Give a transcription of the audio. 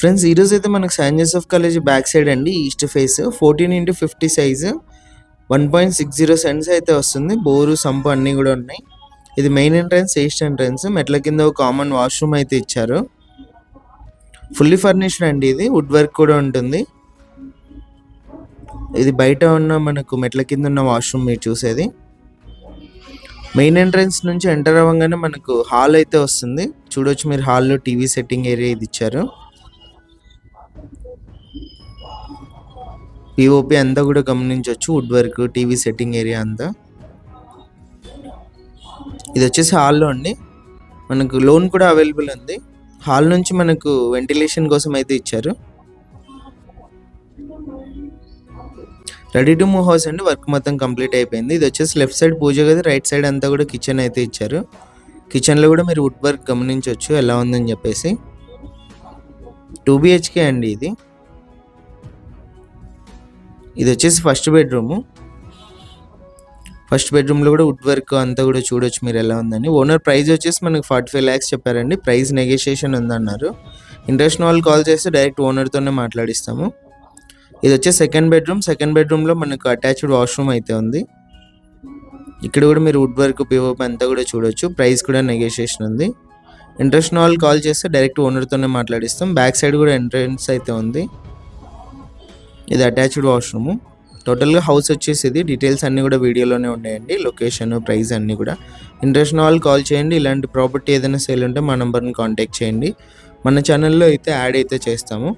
Friends ఈరోజు అయితే మనకు saint Joseph college back side అండి east face fourteen into fifty size one point six zero cents అయితే వస్తుంది. బోరు సంపు అన్నీ కూడా ఉన్నాయి. ఇది మెయిన్ ఎంట్రన్స్ ఈస్ట్ ఎంట్రన్స్ మెట్ల కింద ఒక కామన్ వాష్రూమ్ అయితే ఇచ్చారు. ఫుల్లీ ఫర్నిష్డ్ అండి ఇది. వుడ్ వర్క్ కూడా ఉంటుంది. ఇది బయట ఉన్న మనకు మెట్ల కింద ఉన్న వాష్రూమ్ మీరు చూసేది. మెయిన్ ఎంట్రన్స్ నుంచి ఎంటర్ అవ్వగానే మనకు హాల్ అయితే వస్తుంది. చూడొచ్చు మీరు హాల్లో టీవీ సెట్టింగ్ ఏరియా ఇది ఇచ్చారు. పిఓపి అంతా కూడా గమనించవచ్చు. Wood work TV setting area అంతా. ఇది వచ్చేసి హాల్లో అండి. మనకు లోన్ కూడా అవైలబుల్ ఉంది. హాల్ నుంచి మనకు వెంటిలేషన్ కోసం అయితే ఇచ్చారు. రెడీ టు మూవ్ హౌస్ అండి. వర్క్ మొత్తం కంప్లీట్ అయిపోయింది. ఇది వచ్చేసి లెఫ్ట్ సైడ్ పూజ గది రైట్ సైడ్ అంతా కూడా కిచెన్ అయితే ఇచ్చారు. కిచెన్లో కూడా మీరు వుడ్ వర్క్ గమనించవచ్చు. ఎలా ఉందని చెప్పేసి. టూ బిహెచ్కే అండి ఇది. ఇది వచ్చేసి ఫస్ట్ బెడ్రూము ఫస్ట్ బెడ్రూమ్లో కూడా వుడ్ వర్క్ అంతా కూడా చూడొచ్చు మీరు ఎలా ఉందని. ఓనర్ ప్రైస్ వచ్చేసి మనకు ఫార్టీ ఫైవ్ ల్యాక్స్ చెప్పారండి. ప్రైస్ నెగోషియేషన్ ఉందన్నారు. ఇంట్రెస్ట్ వాళ్ళు కాల్ చేస్తే డైరెక్ట్ ఓనర్తోనే మాట్లాడిస్తాము. ఇది వచ్చే సెకండ్ బెడ్రూమ్ సెకండ్ బెడ్రూమ్లో మనకు అటాచ్డ్ వాష్రూమ్ అయితే ఉంది. ఇక్కడ కూడా మీరు వుడ్ వర్క్ పివోప్ అంతా కూడా చూడొచ్చు. ప్రైస్ కూడా నెగోషియేషన్ ఉంది. ఇంట్రెస్ట్ వాళ్ళు కాల్ చేస్తే డైరెక్ట్ ఓనర్తోనే మాట్లాడిస్తాం. బ్యాక్ సైడ్ కూడా ఎంట్రన్స్ అయితే ఉంది. ఇది అటాచ్డ్ వాష్రూమ్. టోటల్గా హౌస్ వచ్చేసి ఇది డీటెయిల్స్ అన్నీ కూడా వీడియోలోనే ఉన్నాయండి. లొకేషన్ ప్రైస్ అన్నీ కూడా. ఇంట్రెస్ట్ ఉన్న వాళ్ళు కాల్ చేయండి. ఇలాంటి ప్రాపర్టీ ఏదైనా సేల్ ఉంటే మా నెంబర్ని కాంటాక్ట్ చేయండి. మన ఛానల్లో అయితే యాడ్ అయితే చేస్తాము.